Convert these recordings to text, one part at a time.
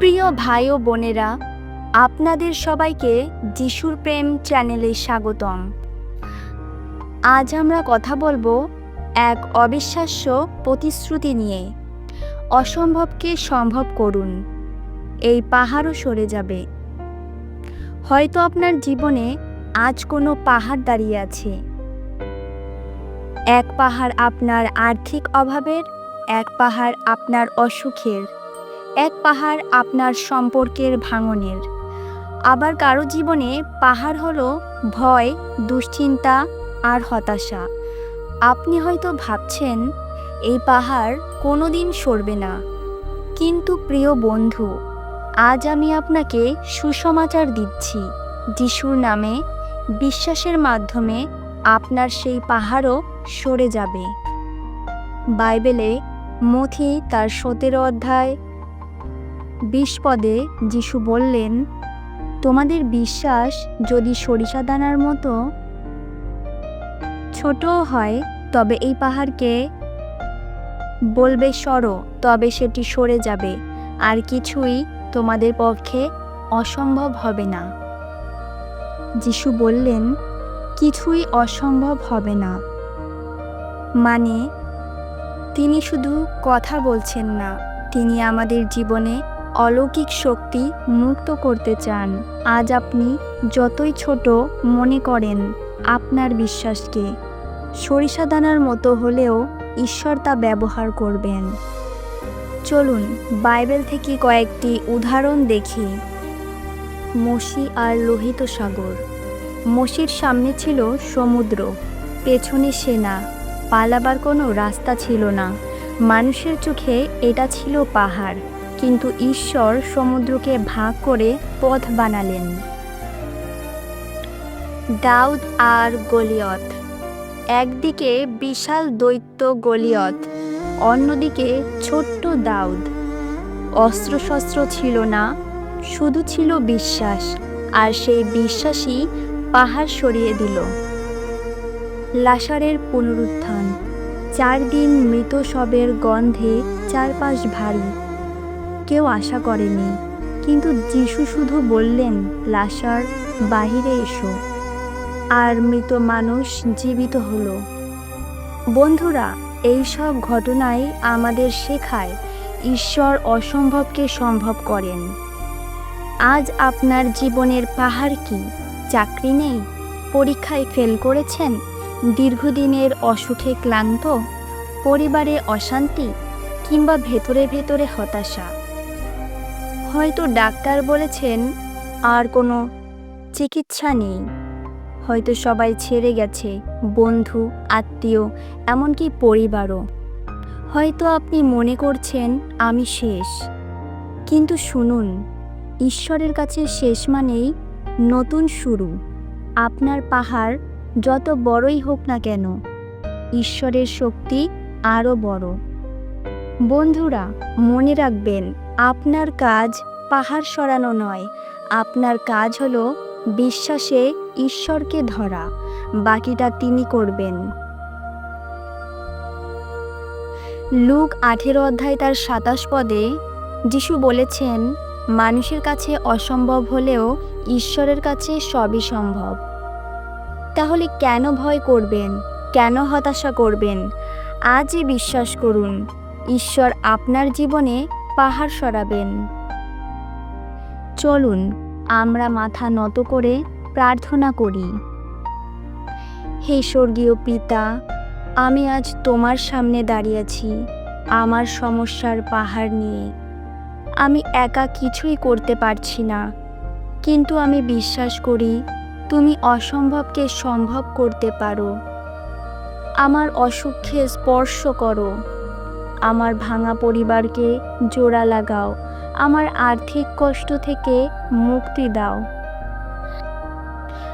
প্রিয় ভাই ও বোনেরা, আপনাদের সবাইকে যিশুর প্রেম চ্যানেলে স্বাগতম। আজ আমরা কথা বলব এক অবিশ্বাস্য প্রতিশ্রুতি নিয়ে। অসম্ভবকে সম্ভব করুন, এই পাহাড়ও সরে যাবে। হয়তো আপনার জীবনে আজ কোনো পাহাড় দাঁড়িয়ে আছে। এক পাহাড় আপনার আর্থিক অভাবের, এক পাহাড় আপনার অসুখের। এক পাহাড় আপনার সম্পর্কের ভাঙনের। আবার কারও জীবনে পাহাড় হলো ভয়, দুশ্চিন্তা আর হতাশা। আপনি হয়তো ভাবছেন, এই পাহাড় কোনো দিন সরবে না। কিন্তু প্রিয় বন্ধু, আজ আমি আপনাকে সুসমাচার দিচ্ছি, যিশুর নামে বিশ্বাসের মাধ্যমে আপনার সেই পাহাড়ও সরে যাবে। বাইবেলে মথি তার সতেরো অধ্যায় বিশ পদে যিশু বললেন, তোমাদের বিশ্বাস যদি সরিষা দানার মতো ছোটও হয়, তবে এই পাহাড়কে বলবে সরো, তবে সেটি সরে যাবে। আর কিছুই তোমাদের পক্ষে অসম্ভব হবে না। যিশু বললেন, কিছুই অসম্ভব হবে না। মানে তিনি শুধু কথা বলছেন না, তিনি আমাদের জীবনে অলৌকিক শক্তি মুক্ত করতে চান। আজ আপনি যতই ছোট মনে করেন আপনার বিশ্বাসকে, সরিষা দানার মতো হলেও ঈশ্বর তা ব্যবহার করবেন। চলুন বাইবেল থেকে কয়েকটি উদাহরণ দেখি। মসি আর লোহিত সাগর। মসির সামনে ছিল সমুদ্র, পেছনে সেনা, পালাবার কোনো রাস্তা ছিল না। মানুষের চোখে এটা ছিল পাহাড়। কিন্তু ঈশ্বর সমুদ্রকে ভাগ করে পথ বানালেন। দাউদ আর গলিয়ত। একদিকে বিশাল দৈত্য গলিয়ত, অন্যদিকে ছোট্ট দাউদ। অস্ত্রশস্ত্র ছিল না, শুধু ছিল বিশ্বাস, আর সেই বিশ্বাসই পাহাড় সরিয়ে দিল। লাসারের পুনরুত্থান। চার দিন মৃত শবের গন্ধে চারপাশ ভারী। কেউ আশা করেনি। কিন্তু যিশু শুধু বললেন লাশার বাহিরে এসো। আর মৃত মানুষ জীবিত হলো। বন্ধুরা, এই সব ঘটনাই আমাদের শেখায় ঈশ্বর অসম্ভবকে সম্ভব করেন। আজ আপনার জীবনের পাহাড় কি? চাকরি নেই? পরীক্ষায় ফেল করেছেন? দীর্ঘদিনের অসুখে ক্লান্ত? পরিবারে অশান্তি? কিংবা ভেতরে ভেতরে হতাশা? হয়তো ডাক্তার বলেছেন আর কোনো চিকিৎসা নেই। হয়তো সবাই ছেড়ে গেছে, বন্ধু, আত্মীয়, এমনকি পরিবারও। হয়তো আপনি মনে করছেন, আমি শেষ। কিন্তু শুনুন, ঈশ্বরের কাছে শেষ মানেই নতুন শুরু। আপনার পাহাড় যত বড়ই হোক না কেন, ঈশ্বরের শক্তি আরও বড়। বন্ধুরা, মনে রাখবেন আপনার কাজ পাহাড় সরানো নয়। আপনার কাজ হলো বিশ্বাসে ঈশ্বরকে ধরা। বাকিটা তিনি করবেন। লুক আঠেরো অধ্যায় তার সাতাশ পদে যিশু বলেছেন, মানুষের কাছে অসম্ভব হলেও ঈশ্বরের কাছে সবই সম্ভব। তাহলে কেন ভয় করবেন? কেন হতাশা করবেন? আজই বিশ্বাস করুন, ঈশ্বর আপনার জীবনে পাহাড় সরাবেন। চলুন, আমরা মাথা নত করে প্রার্থনা করি। হে স্বর্গীয় পিতা, আমি আজ তোমার সামনে দাঁড়িয়েছি আমার সমস্যার পাহাড় নিয়ে। আমি একা কিছুই করতে পারছি না, কিন্তু আমি বিশ্বাস করি তুমি অসম্ভবকে সম্ভব করতে পারো। আমার অসুখে স্পর্শ করো। আমার ভাঙা পরিবারকে জোড়া লাগাও, আমার আর্থিক কষ্ট থেকে মুক্তি দাও।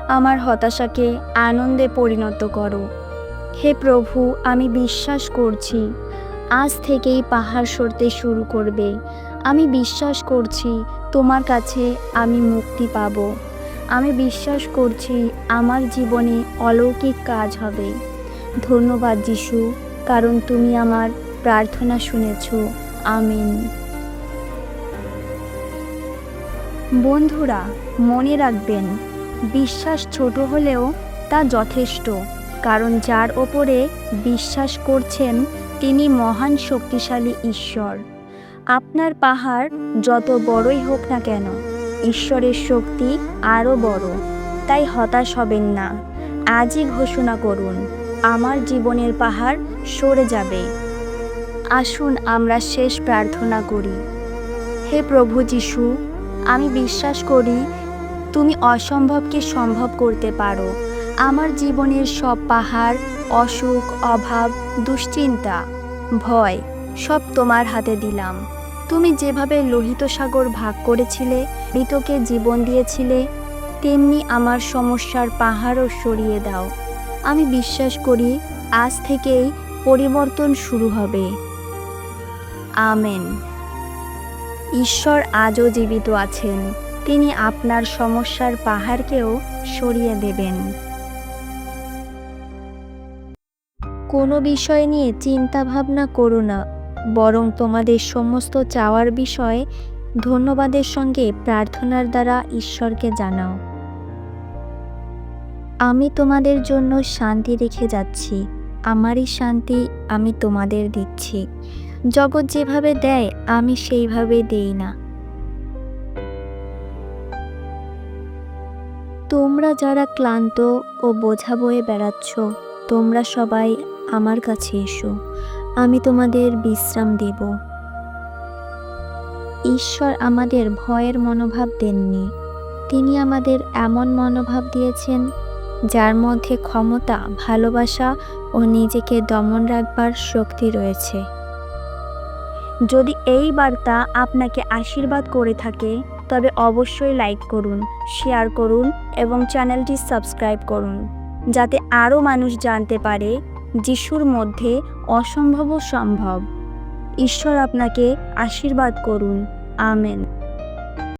আমার হতাশাকে আনন্দে পরিণত করো। হে প্রভু, আমি বিশ্বাস করছি, আজ থেকেই পাহাড় সরতে শুরু করবে। আমি বিশ্বাস করছি, তোমার কাছে আমি মুক্তি পাব। আমি বিশ্বাস করছি, আমার জীবনে অলৌকিক কাজ হবে। ধন্যবাদ, যিশু, কারণ তুমি আমার প্রার্থনা শুনেছ, আমিন। বন্ধুরা, মনে রাখবেন, বিশ্বাস ছোট হলেও তা যথেষ্ট, কারণ যার ওপরে বিশ্বাস করছেন তিনি মহান শক্তিশালী ঈশ্বর। আপনার পাহাড় যত বড়ই হোক না কেন, ঈশ্বরের শক্তি আরও বড়, তাই হতাশ হবেন না। আজই ঘোষণা করুন, আমার জীবনের পাহাড় সরে যাবে। আসুন আমরা শেষ প্রার্থনা করি। হে প্রভু যিশু, আমি বিশ্বাস করি তুমি অসম্ভবকে সম্ভব করতে পারো। আমার জীবনের সব পাহাড়, অসুখ, অভাব, দুশ্চিন্তা, ভয়, সব তোমার হাতে দিলাম। তুমি যেভাবে লোহিত সাগর ভাগ করেছিলে, মৃতকে জীবন দিয়েছিলে, তেমনি আমার সমস্যার পাহাড়ও সরিয়ে দাও। আমি বিশ্বাস করি আজ থেকেই পরিবর্তন শুরু হবে। আমেন। ঈশ্বর আজও জীবিত আছেন। তিনি আপনার সমস্যার পাহাড়কেও সরিয়ে দেবেন। কোনো বিষয় নিয়ে চিন্তা ভাবনা করো না, বরং তোমাদের সমস্ত চাওয়ার বিষয় ধন্যবাদের সঙ্গে প্রার্থনার দ্বারা ঈশ্বরকে জানাও। আমি তোমাদের জন্য শান্তি রেখে যাচ্ছি। আমারই শান্তি আমি তোমাদের দিচ্ছি। জগৎ যেভাবে দেয়, আমি সেইভাবে দেই না। তোমরা যারা ক্লান্ত ও বোঝা বয়ে বেড়াচ্ছ, তোমরা সবাই আমার কাছে এসো, আমি তোমাদের বিশ্রাম দেব। ঈশ্বর আমাদের ভয়ের মনোভাব দেননি। তিনি আমাদের এমন মনোভাব দিয়েছেন, যার মধ্যে ক্ষমতা, ভালোবাসা ও নিজেকে দমন রাখবার শক্তি রয়েছে। যদি এই বার্তা আপনাকে আশীর্বাদ করে থাকে, তবে অবশ্যই লাইক করুন, শেয়ার করুন এবং চ্যানেলটি সাবস্ক্রাইব করুন, যাতে আরও মানুষ জানতে পারে যিশুর মধ্যে অসম্ভব সম্ভব। ঈশ্বর আপনাকে আশীর্বাদ করুন। আমেন।